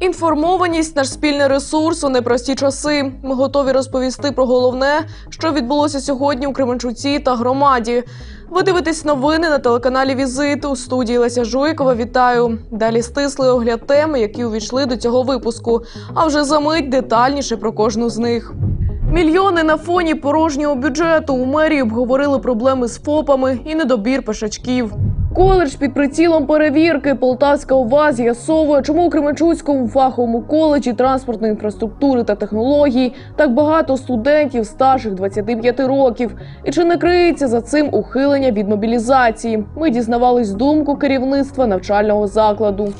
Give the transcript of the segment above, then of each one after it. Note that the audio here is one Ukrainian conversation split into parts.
Інформованість наш спільний ресурс у непрості часи. Ми готові розповісти про головне, що відбулося сьогодні у Кременчуці та громаді. Ви дивитесь новини на телеканалі Візит у студії Леся Жуйкова. Вітаю. Далі стислий огляд теми, які увійшли до цього випуску. А вже за мить детальніше про кожну з них. Мільйони на фоні порожнього бюджету у мерії обговорили проблеми з ФОПами і недобір пешачків. Коледж під прицілом перевірки Полтавська ОВА з'ясовує, чому у Кременчуцькому фаховому коледжі транспортної інфраструктури та технологій так багато студентів старших 25 років, і чи не криється за цим ухилення від мобілізації. Ми дізнавались думку керівництва навчального закладу.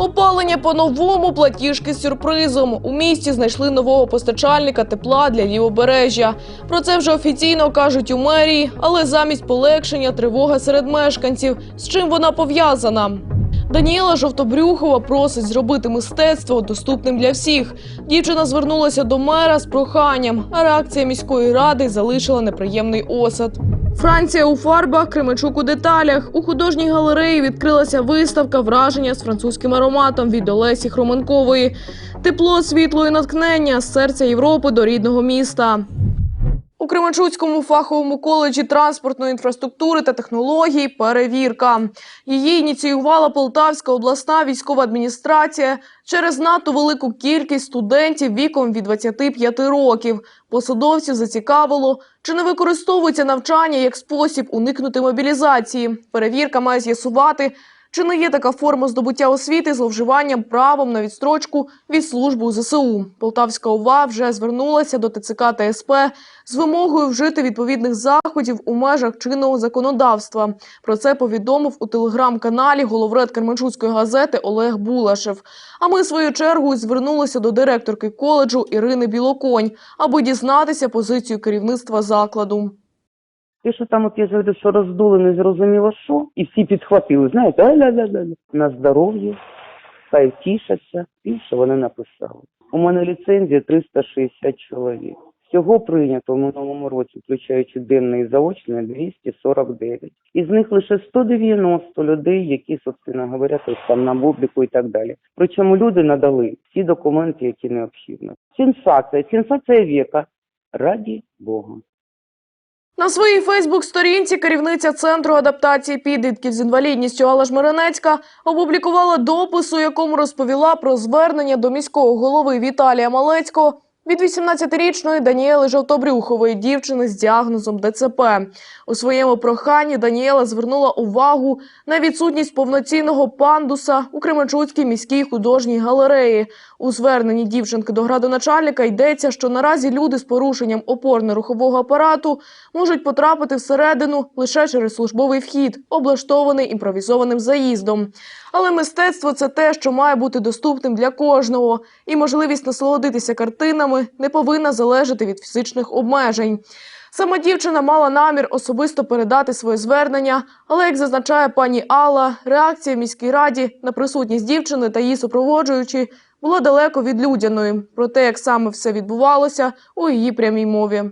Опалення по-новому, платіжки з сюрпризом. У місті знайшли нового постачальника тепла для лівобережжя. Про це вже офіційно кажуть у мерії, але замість полегшення тривога серед мешканців. З чим вона пов'язана? Даніела Жовтобрюхова просить зробити мистецтво доступним для всіх. Дівчина звернулася до мера з проханням, а реакція міської ради залишила неприємний осад. Франція у фарбах, Кременчук у деталях. У художній галереї відкрилася виставка враження з французьким ароматом від Олесі Хроменкової. Тепло, світло і наткнення серця Європи до рідного міста. У Кременчуцькому фаховому коледжі транспортної інфраструктури та технологій перевірка. Її ініціювала Полтавська обласна військова адміністрація через надто велику кількість студентів віком від 25 років. Посадовців зацікавило, чи не використовується навчання як спосіб уникнути мобілізації. Перевірка має з'ясувати, чи не є така форма здобуття освіти зловживанням правом на відстрочку від служби у ЗСУ. Полтавська ОВА вже звернулася до ТЦК та СП з вимогою вжити відповідних заходів у межах чинного законодавства. Про це повідомив у телеграм-каналі головред Керманчуцької газети Олег Булашев. А ми, свою чергу, звернулися до директорки коледжу Ірини Білоконь, аби дізнатися позицію керівництва закладу. І що там, от я говорю, що роздули не зрозуміло що, і всі підхватили, знаєте, а-ля-ля-ля, на здоров'я, хай тішаться, що вони написали. У мене ліцензія 360 чоловік. Всього прийнято в минулому році, включаючи денне і заочне, 249. Із них лише 190 людей, які, собственно говоря, тобто там на обліку і так далі. Причому люди надали всі документи, які необхідно. Сенсація, сенсація віка. Раді Бога. На своїй Фейсбук-сторінці керівниця центру адаптації підлітків з інвалідністю Алла Жмиренецька опублікувала допис, у якому розповіла про звернення до міського голови Віталія Малецького від 18-річної Даніели Жовтобрюхової дівчини з діагнозом ДЦП. У своєму проханні Даніела звернула увагу на відсутність повноцінного пандуса у Кременчуцькій міській художній галереї. У зверненні дівчинки до градоначальника йдеться, що наразі люди з порушенням опорно-рухового апарату можуть потрапити всередину лише через службовий вхід, облаштований імпровізованим заїздом. Але мистецтво це те, що має бути доступним для кожного, і можливість насолодитися картинами не повинна залежати від фізичних обмежень. Сама дівчина мала намір особисто передати своє звернення, але, як зазначає пані Алла, реакція в міській раді на присутність дівчини та її супроводжуючі була далеко від людяної. Про те, як саме все відбувалося у її прямій мові.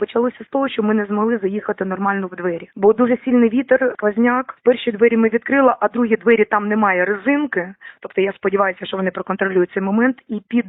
Почалося з того, що ми не змогли заїхати нормально в двері, бо дуже сильний вітер, сквозняк. Перші двері ми відкрили, а другі двері там немає резинки. Тобто я сподіваюся, що вони проконтролюють цей момент. І під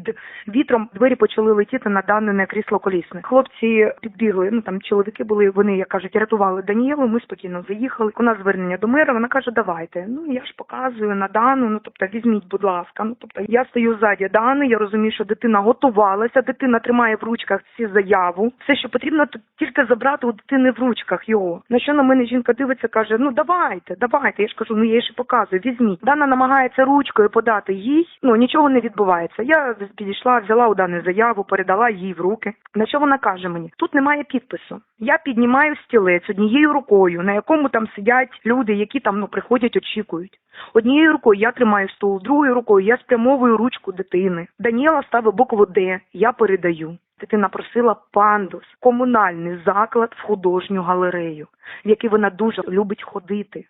вітром двері почали летіти на дане крісло колісне. Хлопці підбігли. Ну там чоловіки були. Вони як кажуть, рятували Даніелу. Ми спокійно заїхали. У нас звернення до мера. Вона каже: Давайте. Ну я ж показую на дану. Ну тобто, візьміть, будь ласка. Ну тобто, я стою ззаді Дани. Я розумію, що дитина готувалася. Дитина тримає в ручках ці заяву. Все, що потрібно, то тільки забрати у дитини в ручках його. На що на мене жінка дивиться, каже: Ну давайте, давайте. Я ж кажу, ну я ще показую, візьміть. Дана намагається ручкою подати їй. Ну нічого не відбувається. Я підійшла, взяла у Дани заяву, передала їй в руки. На що вона каже мені? Тут немає підпису. Я піднімаю стілець однією рукою, на якому там сидять люди, які там ну приходять, очікують. Однією рукою я тримаю стул, другою рукою я спрямовую ручку дитини. Даніела ставить букву Д. Я передаю. Дитина просила пандус, комунальний заклад в художню галерею, в який вона дуже любить ходити.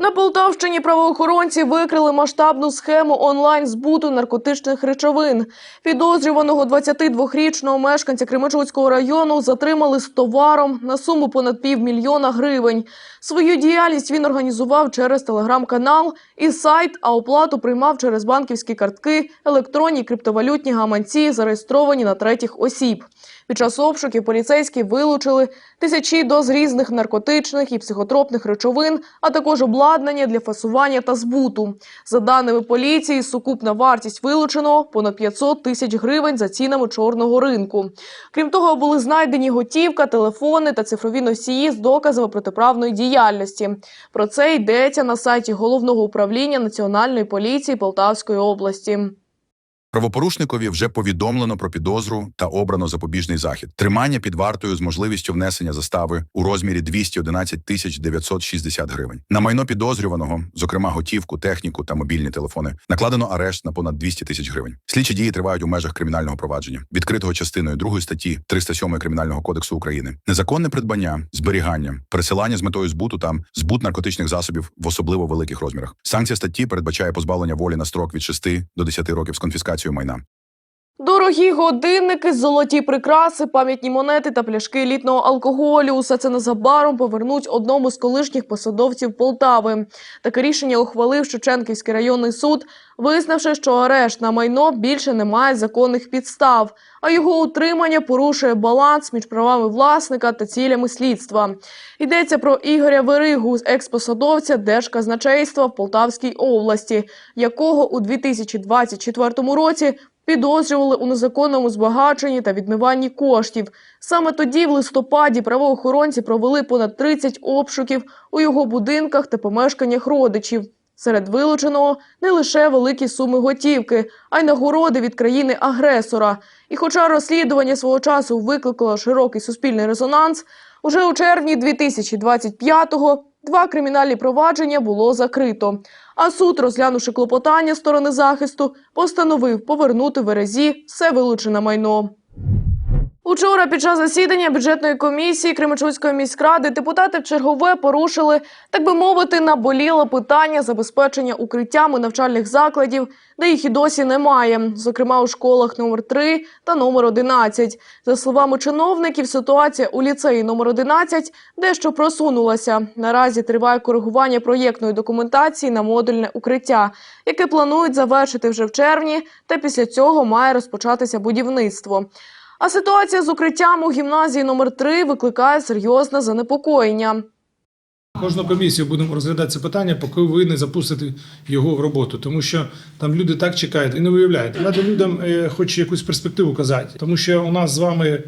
На Полтавщині правоохоронці викрили масштабну схему онлайн збуту наркотичних речовин. Підозрюваного 22-річного мешканця Кременчуцького району затримали з товаром на суму понад півмільйона гривень. Свою діяльність він організував через телеграм-канал і сайт, а оплату приймав через банківські картки, електронні криптовалютні гаманці, зареєстровані на третіх осіб. Під час обшуків поліцейські вилучили тисячі доз різних наркотичних і психотропних речовин, а також обладнання для фасування та збуту. За даними поліції, сукупна вартість вилученого понад 500 тисяч гривень за цінами чорного ринку. Крім того, були знайдені готівка, телефони та цифрові носії з доказами протиправної діяльності. Про це йдеться на сайті головного управління Національної поліції Полтавської області. Правопорушникові вже повідомлено про підозру та обрано запобіжний захід. Тримання під вартою з можливістю внесення застави у розмірі 211 тисяч 960 гривень. На майно підозрюваного, зокрема готівку, техніку та мобільні телефони, накладено арешт на понад 200 тисяч гривень. Слідчі дії тривають у межах кримінального провадження, відкритого частиною 2 статті 307 Кримінального кодексу України. Незаконне придбання, зберігання, пересилання з метою збуту та збут наркотичних засобів в особливо великих розмірах. Санкція статті передбачає позбавлення волі на строк від 6 до 10 років з конфіскацією майна. Дорогі годинники, золоті прикраси, пам'ятні монети та пляшки елітного алкоголю. Усе це незабаром повернуть одному з колишніх посадовців Полтави. Таке рішення ухвалив Шевченківський районний суд, визнавши, що арешт на майно більше не має законних підстав, а його утримання порушує баланс між правами власника та цілями слідства. Йдеться про Ігоря Веригу, експосадовця Держказначейства в Полтавській області, якого у 2024 році підозрювали у незаконному збагаченні та відмиванні коштів. Саме тоді, в листопаді, правоохоронці провели понад 30 обшуків у його будинках та помешканнях родичів. Серед вилученого не лише великі суми готівки, а й нагороди від країни-агресора. І хоча розслідування свого часу викликало широкий суспільний резонанс, уже у червні 2025-го два кримінальні провадження було закрито. А суд, розглянувши клопотання сторони захисту, постановив повернути Верезі все вилучене майно. Учора під час засідання бюджетної комісії Кременчуцької міськради депутати вчергове порушили, так би мовити, наболіле питання забезпечення укриттями навчальних закладів, де їх і досі немає, зокрема у школах номер 3 та номер 11. За словами чиновників, ситуація у ліцеї номер 11 дещо просунулася. Наразі триває коригування проєктної документації на модульне укриття, яке планують завершити вже в червні, та після цього має розпочатися будівництво. А ситуація з укриттям у гімназії номер 3 викликає серйозне занепокоєння. Кожну комісію будемо розглядати це питання, поки ви не запустите його в роботу, тому що там люди так чекають і не виявляють. Треба людям е, хоч якусь перспективу казати, тому що у нас з вами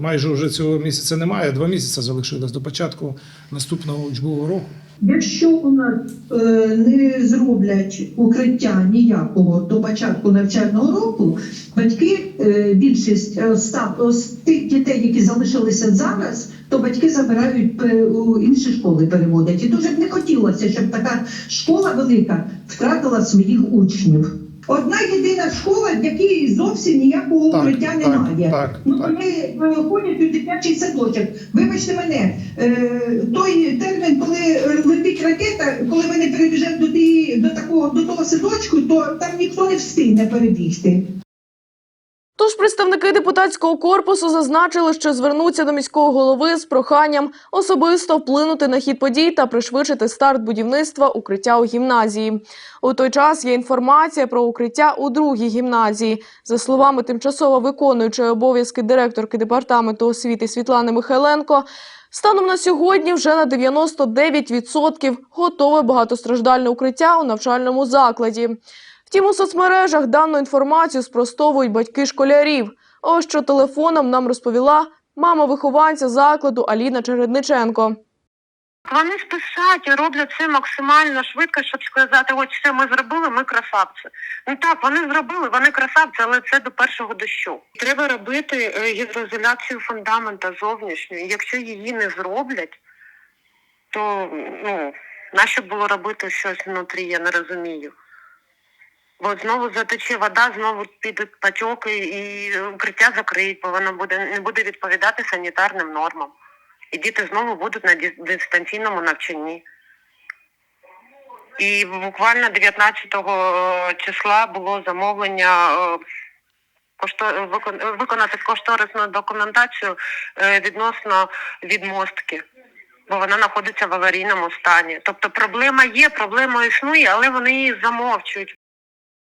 майже вже цього місяця немає. Два місяці залишилось до початку наступного учбового року. Якщо у нас е, не зроблять укриття ніякого до початку навчального року, батьки е, більшість е, з тих дітей, які залишилися зараз, то батьки забирають е, у інші школи, переводять. І дуже б не хотілося, щоб така школа велика втратила своїх учнів. Одна єдина школа, в якій зовсім ніякого Так, укриття так, немає. так, ну так. вони ходять у дитячий садочок. Вибачте мене, е, той термін, коли летить ракета, коли вони перебіжать перебіжемо до, до такого до того садочку, то там ніхто не встигне перебігти. Тож представники депутатського корпусу зазначили, що звернуться до міського голови з проханням особисто вплинути на хід подій та пришвидшити старт будівництва укриття у гімназії. У той час є інформація про укриття у другій гімназії. За словами тимчасово виконуючої обов'язки директорки департаменту освіти Світлани Михайленко. Станом на сьогодні вже на 99% готове багатостраждальне укриття у навчальному закладі. Втім, у соцмережах дану інформацію спростовують батьки школярів. Ось що телефоном нам розповіла мама вихованця закладу Аліна Чередниченко. Вони спішать і роблять це максимально швидко, щоб сказати, ось все ми зробили, ми красавці. Ну так, вони зробили, вони красавці, але це до першого дощу. Треба робити е, гідроізоляцію фундамента зовнішньої. Якщо її не зроблять, то ну нащо було робити щось внутрі, я не розумію. Бо знову затече вода, знову підуть потьоки і укриття закриють, бо воно буде не буде відповідати санітарним нормам. І діти знову будуть на дистанційному навчанні. І буквально 19 числа було замовлення е, виконати кошторисну документацію е, відносно відмостки. Бо вона знаходиться в аварійному стані. Тобто проблема є, проблема існує, але вони її замовчують.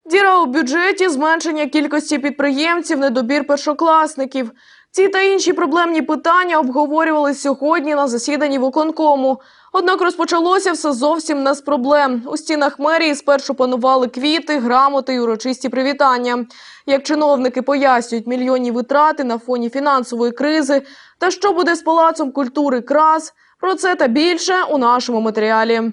Діра у бюджеті, зменшення кількості підприємців, недобір першокласників. Ці та інші проблемні питання обговорювали сьогодні на засіданні виконкому. Однак розпочалося все зовсім не з проблем. У стінах мерії спершу панували квіти, грамоти й урочисті привітання. Як чиновники пояснюють мільйонні витрати на фоні фінансової кризи, та що буде з палацом культури крас, про це та більше у нашому матеріалі.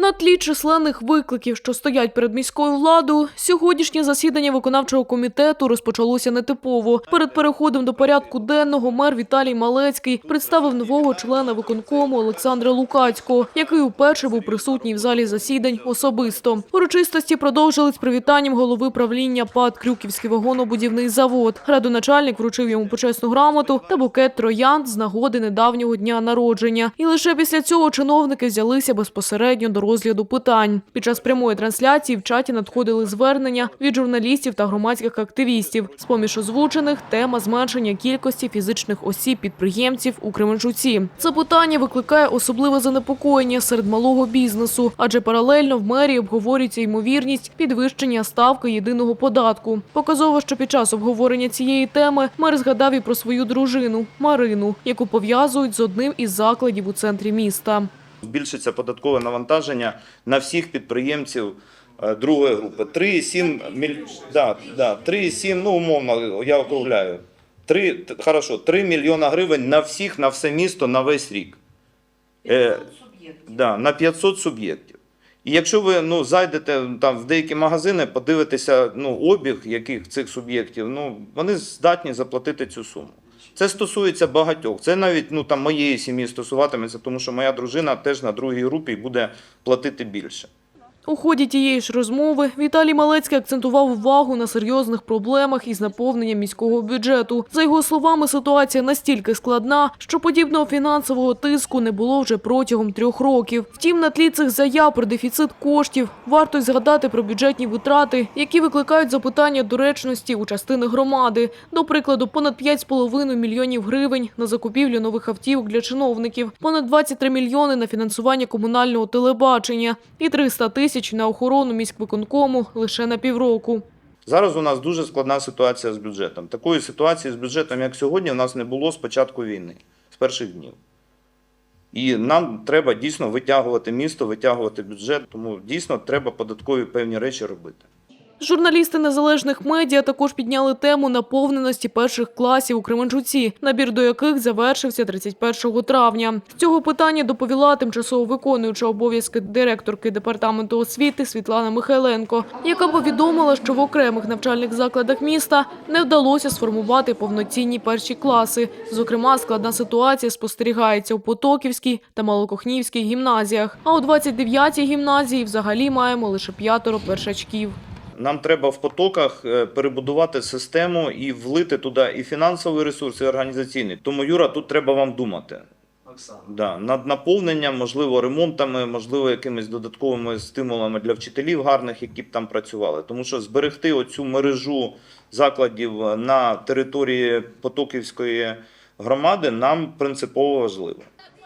На тлі численних викликів, що стоять перед міською владою, сьогоднішнє засідання виконавчого комітету розпочалося нетипово. Перед переходом до порядку денного мер Віталій Малецький представив нового члена виконкому Олександра Лукацького, який уперше був присутній в залі засідань особисто. Урочистості продовжились привітанням голови правління ПАД Крюківський вагонобудівний завод. Градоначальник вручив йому почесну грамоту та букет троянд з нагоди недавнього дня народження. І лише після цього чиновники взялися безпосередньо до розгляду питань. Під час прямої трансляції в чаті надходили звернення від журналістів та громадських активістів. З поміж озвучених тема зменшення кількості фізичних осіб підприємців у Кременчуці. Це питання викликає особливе занепокоєння серед малого бізнесу, адже паралельно в мерії обговорюється ймовірність підвищення ставки єдиного податку. Показово, що під час обговорення цієї теми мер згадав і про свою дружину Марину, яку пов'язують з одним із закладів у центрі міста. Збільшиться податкове навантаження на всіх підприємців е, другої групи. 3,7 міль... да, да, 3,7, ну умовно, я округляю. 3, хорошо, 3 мільйона гривень на всіх, на все місто, на весь рік. Е, да, на 500 суб'єктів. І якщо ви ну, зайдете там, в деякі магазини, подивитеся ну, обіг яких цих суб'єктів, ну, вони здатні заплатити цю суму. Це стосується багатьох. Це навіть ну, там, моєї сім'ї стосуватиметься, тому що моя дружина теж на другій групі буде платити більше. У ході тієї ж розмови Віталій Малецький акцентував увагу на серйозних проблемах із наповненням міського бюджету. За його словами, ситуація настільки складна, що подібного фінансового тиску не було вже протягом трьох років. Втім, на тлі цих заяв про дефіцит коштів варто згадати про бюджетні витрати, які викликають запитання доречності у частини громади. До прикладу, понад 5,5 мільйонів гривень на закупівлю нових автівок для чиновників, понад 23 мільйони на фінансування комунального телебачення і 300 тисяч на охорону міськвиконкому лише на півроку. Зараз у нас дуже складна ситуація з бюджетом. Такої ситуації з бюджетом, як сьогодні, у нас не було з початку війни, з перших днів. І нам треба дійсно витягувати місто, витягувати бюджет, тому дійсно треба податкові певні речі робити. Журналісти незалежних медіа також підняли тему наповненості перших класів у Кременчуці, набір до яких завершився 31 травня. З цього питання доповіла тимчасово виконуюча обов'язки директорки департаменту освіти Світлана Михайленко, яка повідомила, що в окремих навчальних закладах міста не вдалося сформувати повноцінні перші класи. Зокрема, складна ситуація спостерігається у Потоківській та Малокохнівській гімназіях. А у 29-й гімназії взагалі маємо лише п'ятеро першачків. Нам треба в потоках е, перебудувати систему і влити туди і фінансовий ресурс, і організаційний. Тому, Юра, тут треба вам думати. Да, над наповненням, можливо, ремонтами, можливо, якимись додатковими стимулами для вчителів гарних, які б там працювали. Тому що зберегти оцю мережу закладів на території Потоківської громади нам принципово важливо.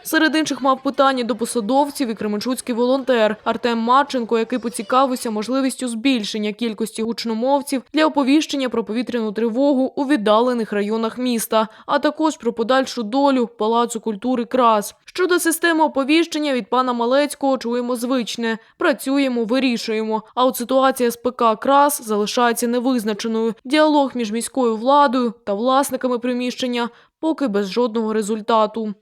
Серед інших мав питання до посадовців і кременчуцький волонтер Артем Марченко, який поцікавився можливістю збільшення кількості гучномовців для оповіщення про повітряну тривогу у віддалених районах міста, а також про подальшу долю палацу культури крас. Щодо системи оповіщення від пана Малецького чуємо звичне: працюємо, вирішуємо. А от ситуація з ПК крас залишається невизначеною. Діалог між міською владою та власниками приміщення поки без жодного результату.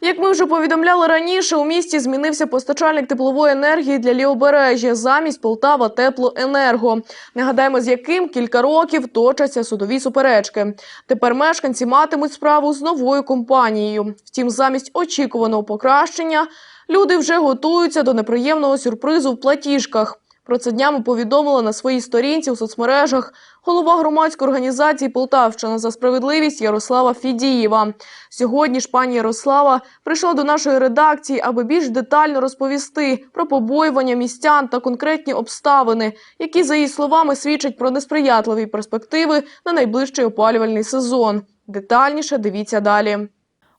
Як ми вже повідомляли раніше, у місті змінився постачальник теплової енергії для лівобережжя замість Полтава Теплоенерго. Нагадаємо, з яким кілька років точаться судові суперечки. Тепер мешканці матимуть справу з новою компанією. Втім, замість очікуваного покращення люди вже готуються до неприємного сюрпризу в платіжках. Про це днями повідомила на своїй сторінці у соцмережах голова громадської організації Полтавщина за справедливість Ярослава Фідієва. Сьогодні ж пані Ярослава прийшла до нашої редакції, аби більш детально розповісти про побоювання містян та конкретні обставини, які, за її словами, свідчать про несприятливі перспективи на найближчий опалювальний сезон. Детальніше дивіться далі.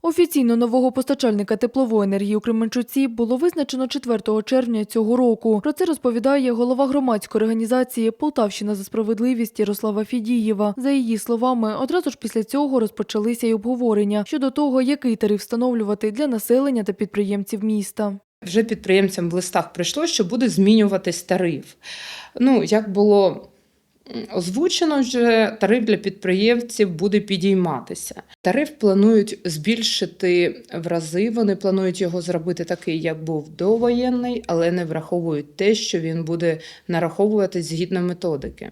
Офіційно нового постачальника теплової енергії у Кременчуці було визначено 4 червня цього року. Про це розповідає голова громадської організації Полтавщина за справедливість Ярослава Фідієва. За її словами, одразу ж після цього розпочалися й обговорення щодо того, який тариф встановлювати для населення та підприємців міста. Вже підприємцям в листах прийшло, що буде змінюватись тариф. Ну, як було озвучено, що тариф для підприємців буде підійматися. Тариф планують збільшити в рази. Вони планують його зробити такий, як був довоєнний, але не враховують те, що він буде нараховувати згідно методики.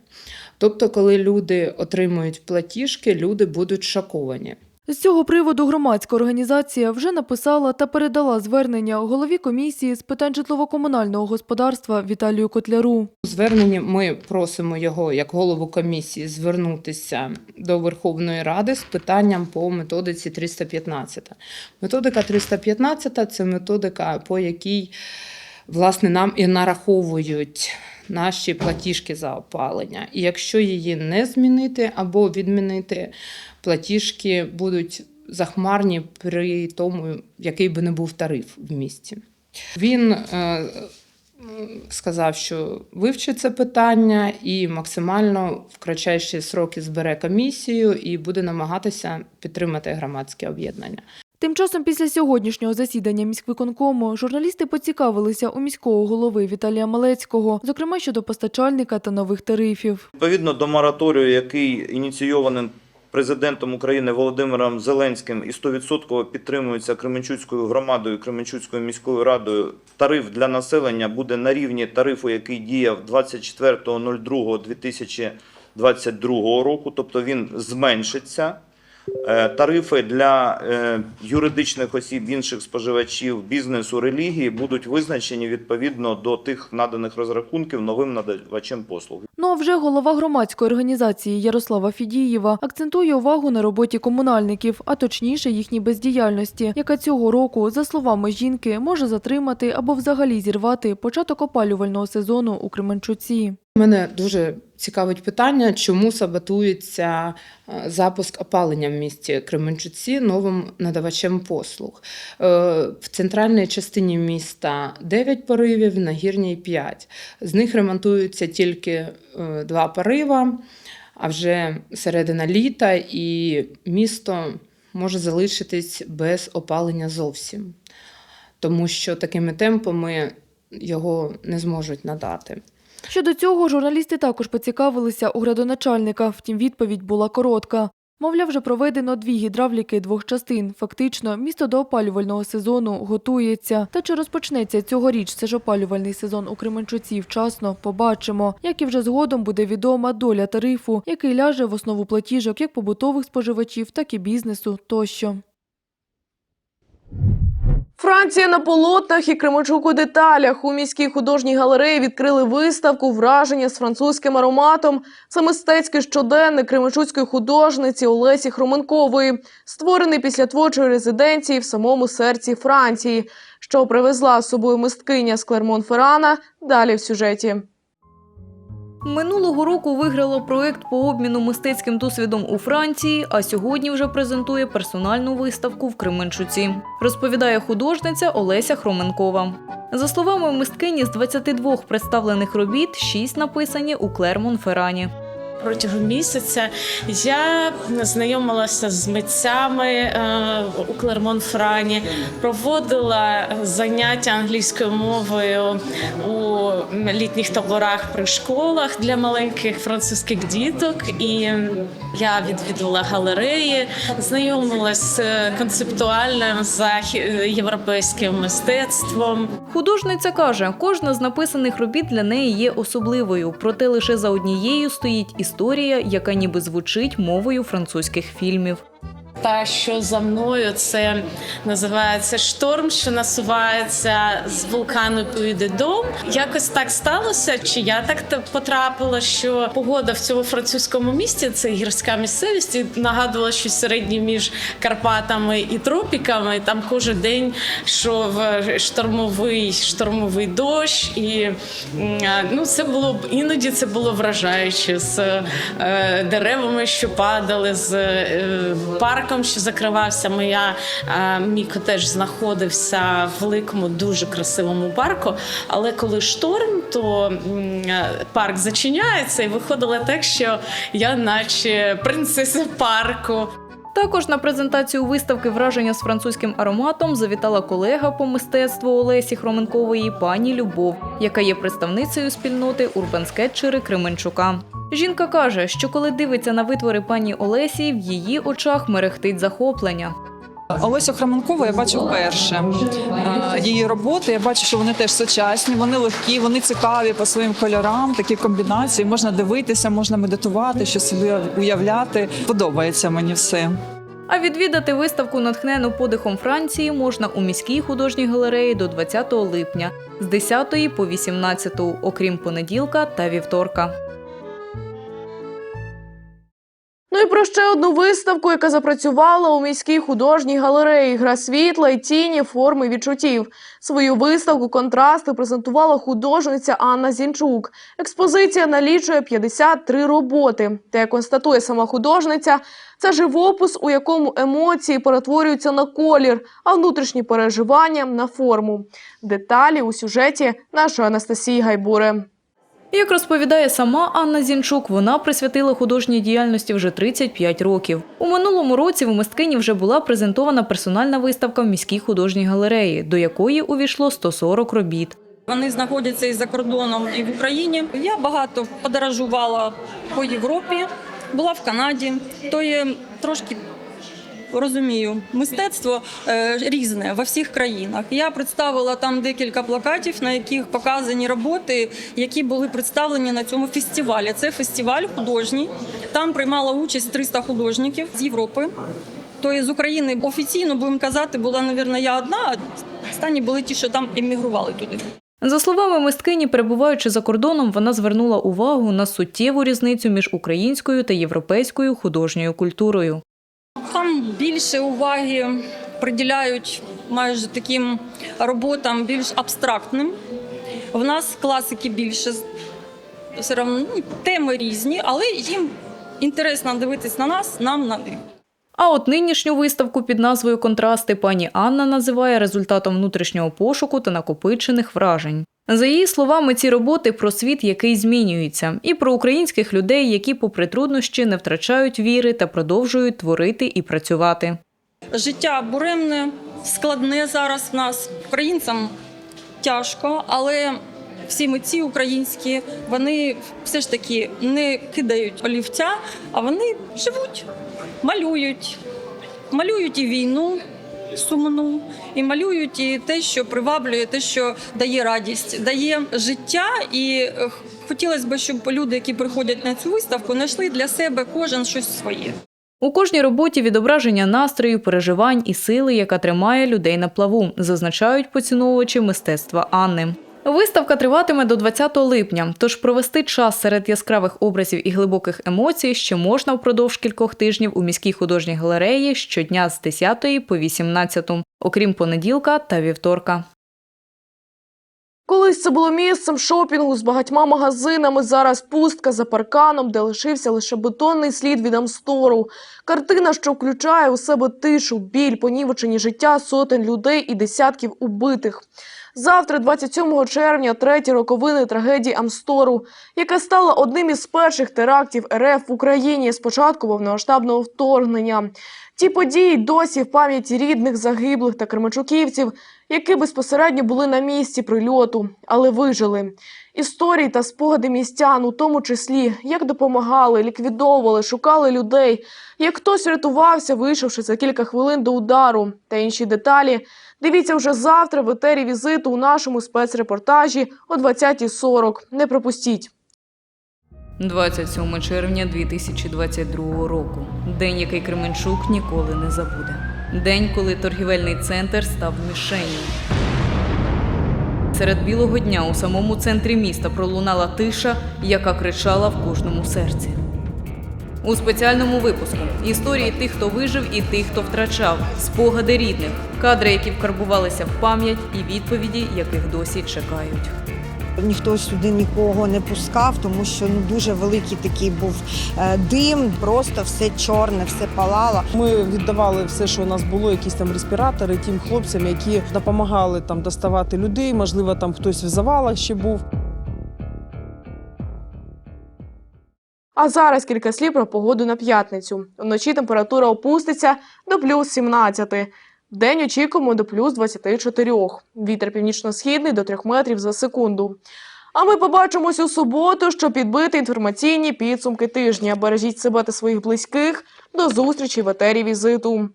Тобто, коли люди отримують платіжки, люди будуть шоковані. З цього приводу громадська організація вже написала та передала звернення голові комісії з питань житлово-комунального господарства Віталію Котляру. У зверненні ми просимо його, як голову комісії, звернутися до Верховної Ради з питанням по методиці 315. Методика 315 – це методика, по якій власне нам і нараховують наші платіжки за опалення. І якщо її не змінити або відмінити, платіжки будуть захмарні при тому, який би не був тариф в місті. Він е, сказав, що вивчить це питання і максимально в кратчайші сроки збере комісію і буде намагатися підтримати громадське об'єднання. Тим часом після сьогоднішнього засідання міськвиконкому журналісти поцікавилися у міського голови Віталія Малецького, зокрема щодо постачальника та нових тарифів. Відповідно до мораторію, який ініційований президентом України Володимиром Зеленським і 100% підтримується Кременчуцькою громадою, Кременчуцькою міською радою, тариф для населення буде на рівні тарифу, який діяв 24.02.2022 року, тобто він зменшиться. Е, Тарифи для е, юридичних осіб, інших споживачів, бізнесу, релігії будуть визначені відповідно до тих наданих розрахунків новим надавачем послуг. Ну а вже голова громадської організації Ярослава Фідієва акцентує увагу на роботі комунальників, а точніше їхній бездіяльності, яка цього року, за словами жінки, може затримати або взагалі зірвати початок опалювального сезону у Кременчуці. Мене дуже цікавить питання, чому саботується е, запуск опалення в місті Кременчуці новим надавачем послуг. Е, В центральній частині міста 9 поривів, на гірній 5. З них ремонтуються тільки е, два порива, а вже середина літа, і місто може залишитись без опалення зовсім, тому що такими темпами його не зможуть надати. Щодо цього, журналісти також поцікавилися у градоначальника, втім відповідь була коротка. Мовляв, вже проведено дві гідравліки двох частин. Фактично, місто до опалювального сезону готується. Та чи розпочнеться цьогоріч це ж опалювальний сезон у Кременчуці вчасно, побачимо. Як і вже згодом буде відома доля тарифу, який ляже в основу платіжок як побутових споживачів, так і бізнесу тощо. Франція на полотнах і Кременчук у деталях. У міській художній галереї відкрили виставку Враження з французьким ароматом. Це мистецький щоденник кременчуцької художниці Олесі Хроменкової, створений після творчої резиденції в самому серці Франції, що привезла з собою мисткиня з Клермон-Феррана. Далі в сюжеті. Минулого року виграла проект по обміну мистецьким досвідом у Франції, а сьогодні вже презентує персональну виставку в Кременчуці. Розповідає художниця Олеся Хроменкова. За словами мисткині, з 22 представлених робіт 6 написані у Клермон-Феррані. Протягом місяця я знайомилася з митцями е, у Клермон-Франі, проводила заняття англійською мовою у літніх таборах при школах для маленьких французьких діток. І я відвідувала галереї, знайомилася з концептуальним захі- європейським мистецтвом. Художниця каже, кожна з написаних робіт для неї є особливою, проте лише за однією стоїть історія, яка ніби звучить мовою французьких фільмів. Та що за мною це називається шторм, що насувається з вулкану піде дом. Якось так сталося, чи я так потрапила, що погода в цьому французькому місті це гірська місцевість, і нагадувала щось середнє між Карпатами і тропіками. Там кожен день йшов е, штормовий штормовий дощ, і ну це було б іноді це було вражаюче з е, деревами, що падали, з е, парком, що закривався. Моя е, мій котеж знаходився в великому, дуже красивому парку. Але коли шторм, то е, парк зачиняється, і виходило так, що я, наче принцеса парку. Також на презентацію виставки враження з французьким ароматом завітала колега по мистецтву Олесі Хроменкової пані Любов, яка є представницею спільноти урбанскетчери Кременчука. Жінка каже, що коли дивиться на витвори пані Олесі, в її очах мерехтить захоплення. Олесю Храменкову я бачу вперше. Е, Її роботи я бачу, що вони теж сучасні, вони легкі, вони цікаві по своїм кольорам, такі комбінації. Можна дивитися, можна медитувати, щось собі уявляти. Подобається мені все. А відвідати виставку натхнену подихом Франції можна у міській художній галереї до 20 липня з 10 по 18, окрім понеділка та вівторка. Ну і про ще одну виставку, яка запрацювала у міській художній галереї Гра світла і тіні, форми відчуттів. Свою виставку контрасти презентувала художниця Анна Зінчук. Експозиція налічує 53 роботи. Та як констатує сама художниця, це живопис, у якому емоції перетворюються на колір, а внутрішні переживання на форму. Деталі у сюжеті нашої Анастасії Гайбури. Як розповідає сама Анна Зінчук, вона присвятила художній діяльності вже 35 років. У минулому році в мисткині вже була презентована персональна виставка в міській художній галереї, до якої увійшло 140 робіт. Вони знаходяться і за кордоном, і в Україні. Я багато подорожувала по Європі, була в Канаді, то є трошки. Розумію, мистецтво е, різне во всіх країнах. Я представила там декілька плакатів, на яких показані роботи, які були представлені на цьому фестивалі. Це фестиваль художній. Там приймала участь 300 художників з Європи. То з України офіційно будемо казати, була, мабуть, я одна. а Останні були ті, що там емігрували туди. За словами мисткині, перебуваючи за кордоном, вона звернула увагу на суттєву різницю між українською та європейською художньою культурою. Там більше уваги приділяють майже таким роботам більш абстрактним. В нас класики більше все одно ну, теми різні, але їм інтересно дивитись на нас, нам на них. А от нинішню виставку під назвою Контрасти пані Анна називає результатом внутрішнього пошуку та накопичених вражень. За її словами, ці роботи про світ, який змінюється, і про українських людей, які, попри труднощі, не втрачають віри та продовжують творити і працювати. Життя буремне, складне зараз в нас. Українцям тяжко, але всі митці українські вони все ж таки не кидають олівця, а вони живуть, малюють, малюють і війну. Сумну і малюють і те, що приваблює, те, що дає радість, дає життя. І е, хотілося б, щоб люди, які приходять на цю виставку, знайшли для себе кожен щось своє. У кожній роботі відображення настрою, переживань і сили, яка тримає людей на плаву, зазначають поціновувачі мистецтва Анни. Виставка триватиме до 20 липня, тож провести час серед яскравих образів і глибоких емоцій ще можна впродовж кількох тижнів у міській художній галереї щодня з 10 по 18, окрім понеділка та вівторка. Колись це було місцем шопінгу з багатьма магазинами. Зараз пустка за парканом, де лишився лише бетонний слід від Амстору. Картина, що включає у себе тишу, біль, понівечені життя сотень людей і десятків убитих. Завтра, 27 червня, треті роковини трагедії Амстору, яка стала одним із перших терактів РФ в Україні з початку повномасштабного вторгнення. Ті події досі в пам'яті рідних загиблих та кременчуківців, які безпосередньо були на місці прильоту, але вижили. Історії та спогади містян, у тому числі, як допомагали, ліквідовували, шукали людей, як хтось рятувався, вийшовши за кілька хвилин до удару, та інші деталі. Дивіться вже завтра в етері візиту у нашому спецрепортажі о 20.40. Не пропустіть. 27 червня 2022 року. День, який Кременчук ніколи не забуде. День, коли торгівельний центр став мішенью. Серед білого дня у самому центрі міста пролунала тиша, яка кричала в кожному серці. У спеціальному випуску історії тих, хто вижив, і тих, хто втрачав, спогади рідних, кадри, які вкарбувалися в пам'ять, і відповіді, яких досі чекають. Ніхто сюди нікого не пускав, тому що ну дуже великий такий був е, дим, просто все чорне, все палало. Ми віддавали все, що у нас було, якісь там респіратори тим хлопцям, які допомагали там доставати людей. Можливо, там хтось в завалах ще був. А зараз кілька слів про погоду на п'ятницю. Вночі температура опуститься до плюс 17. Вдень очікуємо до плюс 24. Вітер північно-східний до 3 метрів за секунду. А ми побачимось у суботу, щоб підбити інформаційні підсумки тижня. Бережіть себе та своїх близьких. До зустрічі в етері візиту.